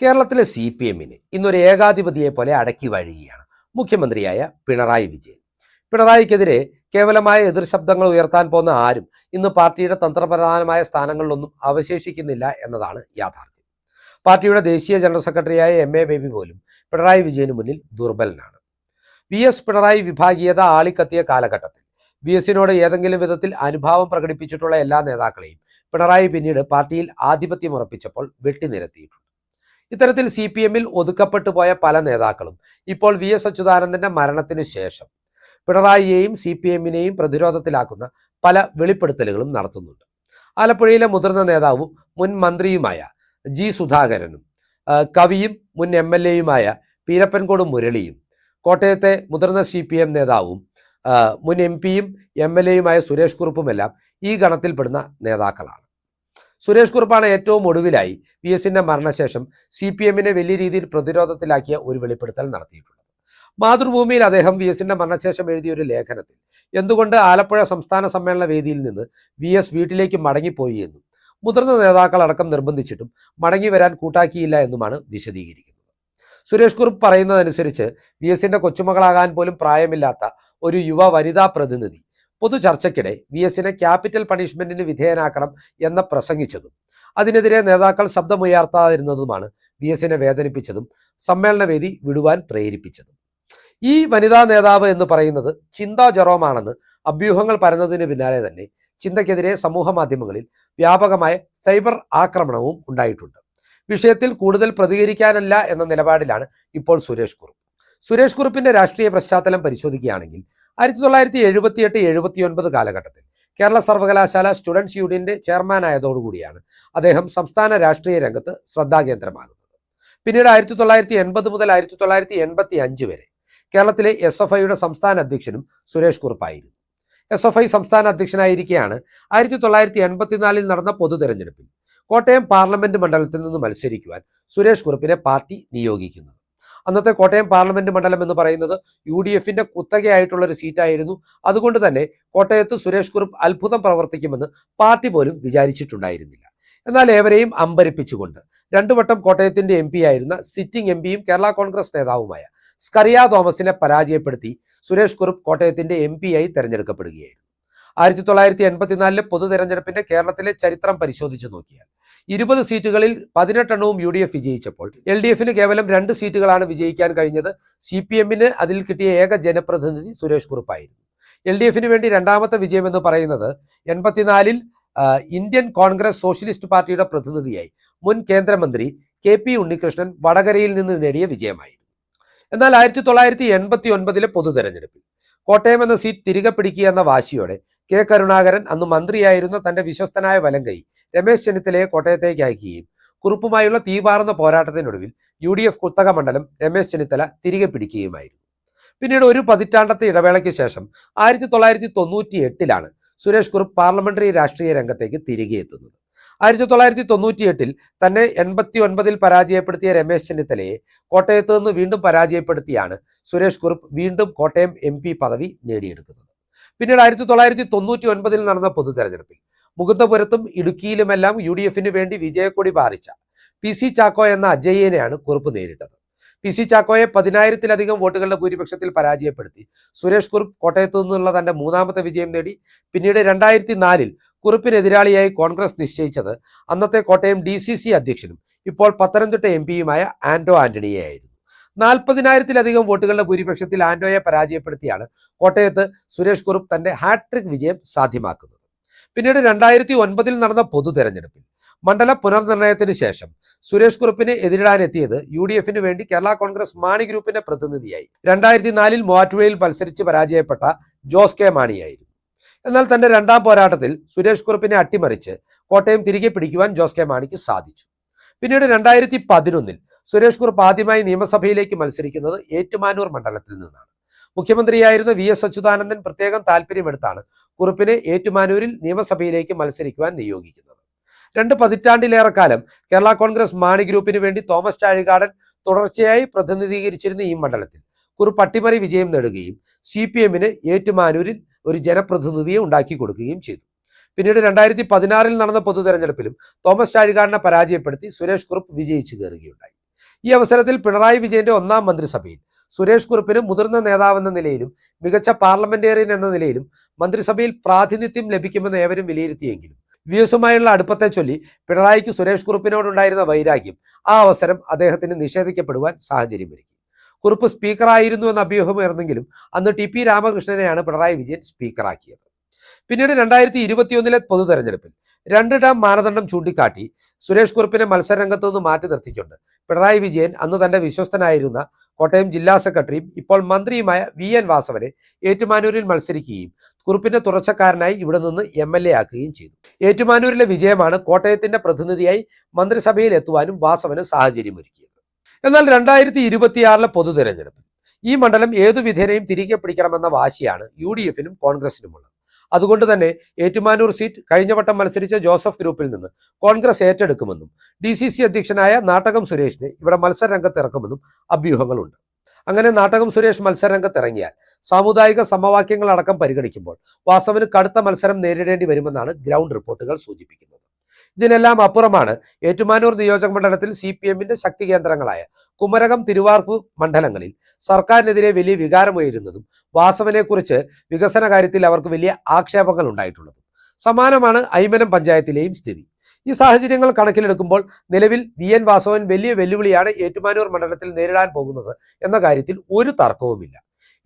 കേരളത്തിലെ C P എമ്മിന് ഇന്നൊരു ഏകാധിപതിയെ പോലെ അടക്കി വാഴുകയാണ് മുഖ്യമന്ത്രിയായ പിണറായി വിജയൻ. പിണറായിക്കെതിരെ കേവലമായ എതിർ ശബ്ദങ്ങൾ ഉയർത്താൻ പോകുന്ന ആരും ഇന്ന് പാർട്ടിയുടെ തന്ത്രപ്രധാനമായ സ്ഥാനങ്ങളിലൊന്നും അവശേഷിക്കുന്നില്ല എന്നതാണ് യാഥാർത്ഥ്യം. പാർട്ടിയുടെ ദേശീയ ജനറൽ സെക്രട്ടറിയായ എം എ ബേബി പോലും പിണറായി വിജയന് മുന്നിൽ ദുർബലനാണ്. വി എസ് പിണറായി വിഭാഗീയത ആളിക്കത്തിയ കാലഘട്ടത്തിൽ വി എസിനോട് ഏതെങ്കിലും വിധത്തിൽ അനുഭാവം പ്രകടിപ്പിച്ചിട്ടുള്ള എല്ലാ നേതാക്കളെയും പിണറായി പിന്നീട് പാർട്ടിയിൽ ആധിപത്യം ഉറപ്പിച്ചപ്പോൾ വെട്ടിനിരത്തിയിട്ടുണ്ട് ഇത്തരത്തിൽ സി പി എമ്മിൽ ഒതുക്കപ്പെട്ടു പോയ പല നേതാക്കളും ഇപ്പോൾ വി എസ് അച്യുതാനന്ദന്റെ മരണത്തിന് ശേഷം പിണറായിയെയും സി പി എമ്മിനെയും പ്രതിരോധത്തിലാക്കുന്ന പല വെളിപ്പെടുത്തലുകളും നടത്തുന്നുണ്ട്. ആലപ്പുഴയിലെ മുതിർന്ന നേതാവും മുൻ മന്ത്രിയുമായ ജി സുധാകരനും കവിയും മുൻ എം എൽ എയുമായ പീരപ്പൻകോട് മുരളിയും കോട്ടയത്തെ മുതിർന്ന സി പി എം നേതാവും മുൻ എം പിയും എം എൽ എയുമായ സുരേഷ് കുറുപ്പുമെല്ലാം ഈ ഗണത്തിൽപ്പെടുന്ന നേതാക്കളാണ്. സുരേഷ് കുറുപ്പാണ് ഏറ്റവും ഒടുവിലായി വി എസിന്റെ മരണശേഷം സി പി എമ്മിനെ വലിയ രീതിയിൽ പ്രതിരോധത്തിലാക്കിയ ഒരു വെളിപ്പെടുത്തൽ നടത്തിയിട്ടുള്ളത്. മാതൃഭൂമിയിൽ അദ്ദേഹം വി എസിന്റെ മരണശേഷം എഴുതിയ ഒരു ലേഖനത്തിൽ എന്തുകൊണ്ട് ആലപ്പുഴ സംസ്ഥാന സമ്മേളന വേദിയിൽ നിന്ന് വി എസ് വീട്ടിലേക്ക് മടങ്ങിപ്പോയി എന്നും മുതിർന്ന നേതാക്കളടക്കം നിർബന്ധിച്ചിട്ടും മടങ്ങി വരാൻ കൂട്ടാക്കിയില്ല എന്നുമാണ് വിശദീകരിക്കുന്നത്. സുരേഷ് കുറുപ്പ് പറയുന്നതനുസരിച്ച് വി എസിന്റെ കൊച്ചുമകളാകാൻ പോലും പ്രായമില്ലാത്ത ഒരു യുവ വനിതാ പ്രതിനിധി പൊതു ചർച്ചയ്ക്കിടെ വി എസിനെ ക്യാപിറ്റൽ പണിഷ്മെന്റിന് വിധേയനാക്കണം എന്ന പ്രസംഗിച്ചതും അതിനെതിരെ നേതാക്കൾ ശബ്ദമുയർത്താതിരുന്നതുമാണ് വി എസിനെ വേദനിപ്പിച്ചതും സമ്മേളനവേദി വിടുവാൻ പ്രേരിപ്പിച്ചതും. ഈ വനിതാ നേതാവ് എന്ന് പറയുന്നത് ചിന്താ ജെറോമാണെന്ന് അഭ്യൂഹങ്ങൾ പരന്നതിന് പിന്നാലെ തന്നെ ചിന്തയ്ക്കെതിരെ സമൂഹ മാധ്യമങ്ങളിൽ വ്യാപകമായ സൈബർ ആക്രമണവും ഉണ്ടായിട്ടുണ്ട്. വിഷയത്തിൽ കൂടുതൽ പ്രതികരിക്കാനല്ല എന്ന നിലപാടിലാണ് ഇപ്പോൾ സുരേഷ് കുറുപ്പ്. സുരേഷ് കുറുപ്പിന്റെ രാഷ്ട്രീയ പശ്ചാത്തലം പരിശോധിക്കുകയാണെങ്കിൽ ആയിരത്തി തൊള്ളായിരത്തി എഴുപത്തിയെട്ട് എഴുപത്തിയൊൻപത് കാലഘട്ടത്തിൽ കേരള സർവകലാശാല സ്റ്റുഡൻസ് യൂണിയന്റെ ചെയർമാനായതോടുകൂടിയാണ് അദ്ദേഹം സംസ്ഥാന രാഷ്ട്രീയ രംഗത്ത് ശ്രദ്ധാകേന്ദ്രമാകുന്നത്. പിന്നീട് ആയിരത്തി തൊള്ളായിരത്തി എൺപത് മുതൽ ആയിരത്തി തൊള്ളായിരത്തി എൺപത്തി അഞ്ച് വരെ കേരളത്തിലെ എസ് എഫ് ഐയുടെ സംസ്ഥാന അധ്യക്ഷനും സുരേഷ് കുറുപ്പായിരുന്നു. എസ് എഫ് ഐ സംസ്ഥാന അധ്യക്ഷനായിരിക്കെയാണ് ആയിരത്തി തൊള്ളായിരത്തി എൺപത്തിനാലിൽ നടന്ന പൊതു തെരഞ്ഞെടുപ്പിൽ കോട്ടയം പാർലമെന്റ് മണ്ഡലത്തിൽ നിന്ന് മത്സരിക്കുവാൻ സുരേഷ് കുറുപ്പിനെ പാർട്ടി നിയോഗിക്കുന്നത്. അന്നത്തെ കോട്ടയം പാർലമെന്റ് മണ്ഡലം എന്ന് പറയുന്നത് യു ഡി എഫിന്റെ കുത്തകയായിട്ടുള്ള ഒരു സീറ്റായിരുന്നു. അതുകൊണ്ട് തന്നെ കോട്ടയത്ത് സുരേഷ് കുറുപ്പ് അത്ഭുതം പ്രവർത്തിക്കുമെന്ന് പാർട്ടി പോലും വിചാരിച്ചിട്ടുണ്ടായിരുന്നില്ല. എന്നാൽ ഏവരെയും അമ്പരിപ്പിച്ചുകൊണ്ട് രണ്ടു വട്ടം കോട്ടയത്തിന്റെ എം ആയിരുന്ന സിറ്റിംഗ് എം കേരള കോൺഗ്രസ് നേതാവുമായ സ്കറിയ തോമസിനെ പരാജയപ്പെടുത്തി സുരേഷ് കുറുപ്പ് കോട്ടയത്തിന്റെ എം ആയി തെരഞ്ഞെടുക്കപ്പെടുകയായിരുന്നു. ആയിരത്തി തൊള്ളായിരത്തി എൺപത്തിനാലിലെ പൊതു തെരഞ്ഞെടുപ്പിന്റെ കേരളത്തിലെ ചരിത്രം പരിശോധിച്ചു നോക്കിയാൽ ഇരുപത് സീറ്റുകളിൽ പതിനെട്ടെണ്ണവും യു ഡി എഫ് വിജയിച്ചപ്പോൾ എൽ ഡി എഫിന് കേവലം രണ്ട് സീറ്റുകളാണ് വിജയിക്കാൻ കഴിഞ്ഞത്. സി പി എമ്മിന് അതിൽ കിട്ടിയ ഏക ജനപ്രതിനിധി സുരേഷ് കുറുപ്പായിരുന്നു. എൽ ഡി എഫിന് വേണ്ടി രണ്ടാമത്തെ വിജയം എന്ന് പറയുന്നത് എൺപത്തിനാലിൽ ഇന്ത്യൻ കോൺഗ്രസ് സോഷ്യലിസ്റ്റ് പാർട്ടിയുടെ പ്രതിനിധിയായി മുൻ കേന്ദ്രമന്ത്രി കെ പി ഉണ്ണികൃഷ്ണൻ വടകരയിൽ നിന്ന് നേടിയ വിജയമായിരുന്നു. എന്നാൽ ആയിരത്തി തൊള്ളായിരത്തി എൺപത്തി ഒൻപതിലെ പൊതു തെരഞ്ഞെടുപ്പിൽ കോട്ടയം എന്ന സീറ്റ് തിരികെ പിടിക്കുക എന്ന വാശിയോടെ കെ കരുണാകരൻ അന്ന് മന്ത്രിയായിരുന്ന തന്റെ വിശ്വസ്തനായ വലങ്കൈ രമേശ് ചെന്നിത്തലയെ കോട്ടയത്തേക്ക് അയക്കുകയും കുറുപ്പുമായുള്ള തീപാറുന്ന പോരാട്ടത്തിനൊടുവിൽ യു ഡി എഫ് കുത്തക മണ്ഡലം രമേശ് ചെന്നിത്തല തിരികെ പിടിക്കുകയുമായിരുന്നു. പിന്നീട് ഒരു പതിറ്റാണ്ടത്തെ ഇടവേളയ്ക്ക് ശേഷം ആയിരത്തി തൊള്ളായിരത്തി തൊണ്ണൂറ്റി എട്ടിലാണ് സുരേഷ് കുറുപ്പ് പാർലമെന്ററി രാഷ്ട്രീയ രംഗത്തേക്ക് തിരികെ എത്തുന്നത്. ആയിരത്തി തൊള്ളായിരത്തി തൊണ്ണൂറ്റി എട്ടിൽ തന്നെ എൺപത്തി ഒൻപതിൽ പരാജയപ്പെടുത്തിയ രമേശ് ചെന്നിത്തലയെ കോട്ടയത്ത് നിന്ന് വീണ്ടും പരാജയപ്പെടുത്തിയാണ് സുരേഷ് കുറുപ്പ് വീണ്ടും കോട്ടയം എം പദവി നേടിയെടുക്കുന്നത്. പിന്നീട് ആയിരത്തി തൊള്ളായിരത്തി തൊണ്ണൂറ്റി ഒൻപതിൽ നടന്ന പൊതു തെരഞ്ഞെടുപ്പിൽ മുകുന്ദപുരത്തും ഇടുക്കിയിലുമെല്ലാം യു ഡി എഫിന് വേണ്ടി വിജയക്കൊടി പാറിച്ച പി സി ചാക്കോ എന്ന അജയ്യനെയാണ് കുറുപ്പ് നേരിട്ടത്. പി സി ചാക്കോയെ പതിനായിരത്തിലധികം വോട്ടുകളുടെ ഭൂരിപക്ഷത്തിൽ പരാജയപ്പെടുത്തി. സുരേഷ് കുറുപ്പ് കോട്ടയത്തു നിന്നുള്ള തന്റെ മൂന്നാമത്തെ വിജയം നേടി. പിന്നീട് രണ്ടായിരത്തി നാലിൽ കുറുപ്പിനെതിരാളിയായി കോൺഗ്രസ് നിശ്ചയിച്ചത് അന്നത്തെ കോട്ടയം ഡി സി സി അധ്യക്ഷനും ഇപ്പോൾ പത്തനംതിട്ട എം പിയുമായ ആന്റോ ആന്റണിയെയായിരുന്നു. നാൽപ്പതിനായിരത്തിലധികം വോട്ടുകളുടെ ഭൂരിപക്ഷത്തിൽ ആന്റോയെ പരാജയപ്പെടുത്തിയാണ് കോട്ടയത്ത് സുരേഷ് കുറുപ്പ് തന്റെ ഹാട്രിക് വിജയം സാധ്യമാക്കുന്നത്. പിന്നീട് രണ്ടായിരത്തി ഒൻപതിൽ നടന്ന പൊതു തെരഞ്ഞെടുപ്പിൽ മണ്ഡല പുനർനിർണയത്തിന് ശേഷം സുരേഷ് കുറുപ്പിന് എതിരിടാനെത്തിയത് യു ഡി എഫിന് വേണ്ടി കേരള കോൺഗ്രസ് മാണി ഗ്രൂപ്പിന്റെ പ്രതിനിധിയായി. രണ്ടായിരത്തി നാലിൽ മൂവാറ്റുപുഴയിൽ മത്സരിച്ച് പരാജയപ്പെട്ട ജോസ് കെ മാണിയായിരുന്നു. എന്നാൽ തന്റെ രണ്ടാം പോരാട്ടത്തിൽ സുരേഷ് കുറുപ്പിനെ അട്ടിമറിച്ച് കോട്ടയം തിരികെ പിടിക്കുവാൻ ജോസ് കെ മാണിക്ക് സാധിച്ചു. പിന്നീട് രണ്ടായിരത്തി പതിനൊന്നിൽ സുരേഷ് കുറുപ്പ് ആദ്യമായി നിയമസഭയിലേക്ക് മത്സരിക്കുന്നത് ഏറ്റുമാനൂർ മണ്ഡലത്തിൽ നിന്നാണ്. മുഖ്യമന്ത്രിയായിരുന്ന വി എസ് അച്യുതാനന്ദൻ പ്രത്യേകം താല്പര്യമെടുത്താണ് കുറുപ്പിനെ ഏറ്റുമാനൂരിൽ നിയമസഭയിലേക്ക് മത്സരിക്കുവാൻ നിയോഗിക്കുന്നത്. രണ്ട് പതിറ്റാണ്ടിലേറെ കാലം കേരള കോൺഗ്രസ് മാണി ഗ്രൂപ്പിന് വേണ്ടി തോമസ് ചാഴികാടൻ തുടർച്ചയായി പ്രതിനിധീകരിച്ചിരുന്ന ഈ മണ്ഡലത്തിൽ കുറുപ്പ് അട്ടിമറി വിജയം നേടുകയും സി പി എമ്മിന് ഏറ്റുമാനൂരിൽ ഒരു ജനപ്രതിനിധിയെ ഉണ്ടാക്കി കൊടുക്കുകയും ചെയ്തു. പിന്നീട് രണ്ടായിരത്തി പതിനാറിൽ നടന്ന പൊതു തെരഞ്ഞെടുപ്പിലും തോമസ് ചാഴികാടിനെ പരാജയപ്പെടുത്തി സുരേഷ് കുറുപ്പ് വിജയിച്ചു കയറുകയുണ്ടായി. ഈ അവസരത്തിൽ പിണറായി വിജയന്റെ ഒന്നാം മന്ത്രിസഭയിൽ സുരേഷ് കുറുപ്പിന് മുതിർന്ന നേതാവെന്ന നിലയിലും മികച്ച പാർലമെന്റേറിയൻ എന്ന നിലയിലും മന്ത്രിസഭയിൽ പ്രാതിനിധ്യം ലഭിക്കുമെന്ന് ഏവരും വിലയിരുത്തിയെങ്കിലും. വി എസുമായുള്ള അടുപ്പത്തെ ചൊല്ലി പിണറായിക്ക് സുരേഷ് കുറുപ്പിനോടുണ്ടായിരുന്ന വൈരാഗ്യം ആ അവസരം അദ്ദേഹത്തിന് നിഷേധിക്കപ്പെടുവാൻ സാഹചര്യമൊരുക്കി. കുറുപ്പ് സ്പീക്കറായിരുന്നു എന്ന അഭ്യൂഹമുയർന്നെങ്കിലും അന്ന് ടി പി രാമകൃഷ്ണനെയാണ് പിണറായി വിജയൻ സ്പീക്കറാക്കിയത്. പിന്നീട് രണ്ടായിരത്തി ഇരുപത്തിയൊന്നിലെ പൊതു തെരഞ്ഞെടുപ്പിൽ രണ്ട് ടേം മാനദണ്ഡം ചൂണ്ടിക്കാട്ടി സുരേഷ് കുറുപ്പിനെ മത്സരരംഗത്തു നിന്ന് മാറ്റി നിർത്തിക്കൊണ്ട് പിണറായി വിജയൻ അന്ന് തന്റെ വിശ്വസ്തനായിരുന്ന കോട്ടയം ജില്ലാ സെക്രട്ടറിയും ഇപ്പോൾ മന്ത്രിയുമായ വി എൻ വാസവനെ ഏറ്റുമാനൂരിൽ മത്സരിക്കുകയും കുറുപ്പിന്റെ തുറച്ചക്കാരനായി ഇവിടെ നിന്ന് എം എൽ എ ആക്കുകയും ചെയ്തു. ഏറ്റുമാനൂരിലെ വിജയമാണ് കോട്ടയത്തിന്റെ പ്രതിനിധിയായി മന്ത്രിസഭയിൽ എത്തുവാനും വാസവന് സാഹചര്യമൊരുക്കിയത്. എന്നാൽ രണ്ടായിരത്തി ഇരുപത്തിയാറിലെ പൊതു തെരഞ്ഞെടുപ്പിൽ ഈ മണ്ഡലം ഏതു വിധേനയും തിരികെ പിടിക്കണമെന്ന വാശിയാണ് യു ഡി എഫിനും കോൺഗ്രസിനുമുള്ളത്. അതുകൊണ്ട് തന്നെ ഏറ്റുമാനൂർ സീറ്റ് കഴിഞ്ഞ വട്ടം മത്സരിച്ച ജോസഫ് ഗ്രൂപ്പിൽ നിന്ന് കോൺഗ്രസ് ഏറ്റെടുക്കുമെന്നും ഡി സി സി അധ്യക്ഷനായ നാട്ടകം സുരേഷിനെ ഇവിടെ മത്സരരംഗത്ത് ഇറക്കുമെന്നും അഭ്യൂഹങ്ങളുണ്ട്. അങ്ങനെ നാട്ടകം സുരേഷ് മത്സരരംഗത്ത് ഇറങ്ങിയാൽ സാമുദായിക സമവാക്യങ്ങൾ അടക്കം പരിഗണിക്കുമ്പോൾ വാസവന് കടുത്ത മത്സരം നേരിടേണ്ടി വരുമെന്നാണ് ഗ്രൗണ്ട് റിപ്പോർട്ടുകൾ സൂചിപ്പിക്കുന്നത്. ഇതിനെല്ലാം അപ്പുറമാണ് ഏറ്റുമാനൂർ നിയോജക മണ്ഡലത്തിൽ സി പി എമ്മിന്റെ ശക്തി കേന്ദ്രങ്ങളായ കുമരകം തിരുവാർപ്പ് മണ്ഡലങ്ങളിൽ സർക്കാരിനെതിരെ വലിയ വികാരമുയരുന്നതും വാസവനെക്കുറിച്ച് വികസന കാര്യത്തിൽ അവർക്ക് വലിയ ആക്ഷേപങ്ങൾ ഉണ്ടായിട്ടുള്ളതും. സമാനമാണ് ഐമനം പഞ്ചായത്തിലെയും സ്ഥിതി. ഈ സാഹചര്യങ്ങൾ കണക്കിലെടുക്കുമ്പോൾ നിലവിൽ വി എൻ വാസവൻ വലിയ വെല്ലുവിളിയാണ് ഏറ്റുമാനൂർ മണ്ഡലത്തിൽ നേരിടാൻ പോകുന്നത് എന്ന കാര്യത്തിൽ ഒരു തർക്കവുമില്ല.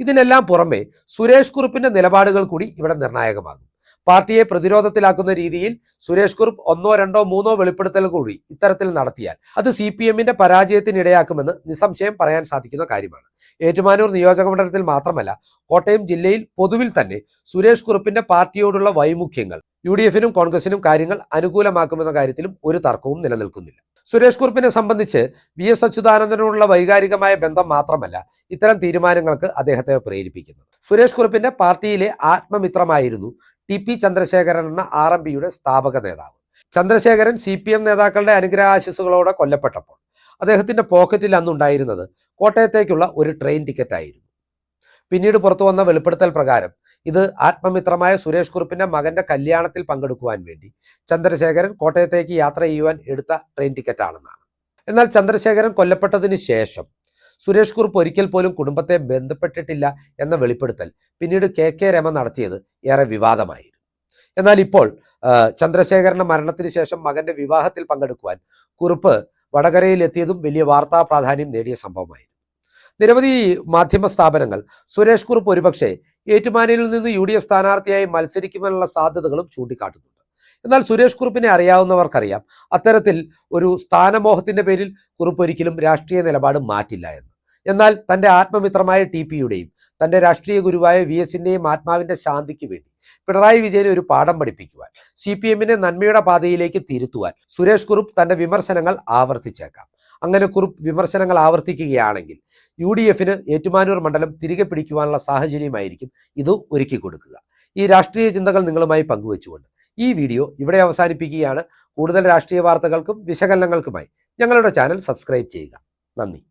ഇതിനെല്ലാം പുറമെ സുരേഷ് കുറുപ്പിന്റെ നിലപാടുകൾ കൂടി ഇവിടെ നിർണായകമാകും. പാർട്ടിയെ പ്രതിരോധത്തിലാക്കുന്ന രീതിയിൽ സുരേഷ് കുറുപ്പ് ഒന്നോ രണ്ടോ മൂന്നോ വെളിപ്പെടുത്തൽ കൂടി ഇത്തരത്തിൽ നടത്തിയാൽ അത് സി പി എമ്മിന്റെ പരാജയത്തിനിടയാക്കുമെന്ന് നിസ്സംശയം പറയാൻ സാധിക്കുന്ന കാര്യമാണ്. ഏറ്റുമാനൂർ നിയോജകമണ്ഡലത്തിൽ മാത്രമല്ല കോട്ടയം ജില്ലയിൽ പൊതുവിൽ തന്നെ സുരേഷ് കുറുപ്പിന്റെ പാർട്ടിയോടുള്ള വൈമുഖ്യങ്ങൾ യു ഡി എഫിനും കോൺഗ്രസിനും കാര്യങ്ങൾ അനുകൂലമാക്കുമെന്ന കാര്യത്തിലും ഒരു തർക്കവും നിലനിൽക്കുന്നില്ല. സുരേഷ് കുറുപ്പിനെ സംബന്ധിച്ച് വി എസ് അച്യുതാനന്ദനോടുള്ള വൈകാരികമായ ബന്ധം മാത്രമല്ല ഇത്തരം തീരുമാനങ്ങൾക്ക് അദ്ദേഹത്തെ പ്രേരിപ്പിക്കുന്നത്. സുരേഷ് കുറുപ്പിന്റെ പാർട്ടിയിലെ ആത്മമിത്രമായിരുന്നു ടി പി ചന്ദ്രശേഖരൻ എന്ന ആർ എം പിയുടെ സ്ഥാപക നേതാവ്. ചന്ദ്രശേഖരൻ സി പി എം നേതാക്കളുടെ അനുഗ്രഹാശിസുകളോടെ കൊല്ലപ്പെട്ടപ്പോൾ അദ്ദേഹത്തിന്റെ പോക്കറ്റിൽ അന്നുണ്ടായിരുന്നത് കോട്ടയത്തേക്കുള്ള ഒരു ട്രെയിൻ ടിക്കറ്റ് ആയിരുന്നു പിന്നീട് പുറത്തു വന്ന വെളിപ്പെടുത്തൽ പ്രകാരം ഇത് ആത്മമിത്രമായ സുരേഷ് കുറുപ്പിന്റെ മകന്റെ കല്യാണത്തിൽ പങ്കെടുക്കുവാൻ വേണ്ടി ചന്ദ്രശേഖരൻ കോട്ടയത്തേക്ക് യാത്ര ചെയ്യുവാൻ എടുത്ത ട്രെയിൻ ടിക്കറ്റ് ആണെന്നാണ് എന്നാൽ ചന്ദ്രശേഖരൻ കൊല്ലപ്പെട്ടതിന് ശേഷം സുരേഷ് കുറുപ്പ് ഒരിക്കൽ പോലും കുടുംബത്തെ ബന്ധപ്പെട്ടിട്ടില്ല എന്ന വെളിപ്പെടുത്തൽ പിന്നീട് കെ കെ രമ നടത്തിയത് ഏറെ വിവാദമായിരുന്നു. എന്നാൽ ഇപ്പോൾ ചന്ദ്രശേഖരന്റെ മരണത്തിന് ശേഷം മകന്റെ വിവാഹത്തിൽ പങ്കെടുക്കുവാൻ കുറുപ്പ് വടകരയിൽ എത്തിയതും വലിയ വാർത്താ പ്രാധാന്യം നേടിയ സംഭവമായിരുന്നു. നിരവധി മാധ്യമ സ്ഥാപനങ്ങൾ സുരേഷ് കുറുപ്പ് ഒരുപക്ഷെ ഏറ്റുമാനയിൽ നിന്ന് യു ഡി എഫ് സ്ഥാനാർത്ഥിയായി മത്സരിക്കുമെന്നുള്ള സാധ്യതകളും ചൂണ്ടിക്കാട്ടുന്നുണ്ട്. എന്നാൽ സുരേഷ് കുറുപ്പിനെ അറിയാവുന്നവർക്കറിയാം അത്തരത്തിൽ ഒരു സ്ഥാനമോഹത്തിന്റെ പേരിൽ കുറുപ്പ് ഒരിക്കലും രാഷ്ട്രീയ നിലപാട് മാറ്റില്ല എന്ന്. എന്നാൽ തന്റെ ആത്മമിത്രമായ ടി പിയുടെയും തന്റെ രാഷ്ട്രീയ ഗുരുവായ വി എസിന്റെയും ആത്മാവിന്റെ ശാന്തിക്ക് വേണ്ടി പിണറായി വിജയൻ ഒരു പാഠം പഠിപ്പിക്കുവാൻ സി പി എമ്മിനെ നന്മയുടെ പാതയിലേക്ക് തിരുത്തുവാൻ സുരേഷ് കുറുപ്പ് തന്റെ വിമർശനങ്ങൾ ആവർത്തിച്ചേക്കാം. അങ്ങനെ കുറുപ്പ് വിമർശനങ്ങൾ ആവർത്തിക്കുകയാണെങ്കിൽ യു ഡി എഫിന് ഏറ്റുമാനൂർ മണ്ഡലം തിരികെ പിടിക്കുവാനുള്ള സാഹചര്യമായിരിക്കും ഇത് ഒരുക്കി കൊടുക്കുക. ഈ രാഷ്ട്രീയ ചിന്തകൾ നിങ്ങളുമായി പങ്കുവെച്ചുകൊണ്ട് ഈ വീഡിയോ ഇവിടെ അവസാനിപ്പിക്കുകയാണ്. കൂടുതൽ രാഷ്ട്രീയ വാർത്തകൾക്കും വിശകലനങ്ങൾക്കുമായി ഞങ്ങളുടെ ചാനൽ സബ്സ്ക്രൈബ് ചെയ്യുക. നന്ദി.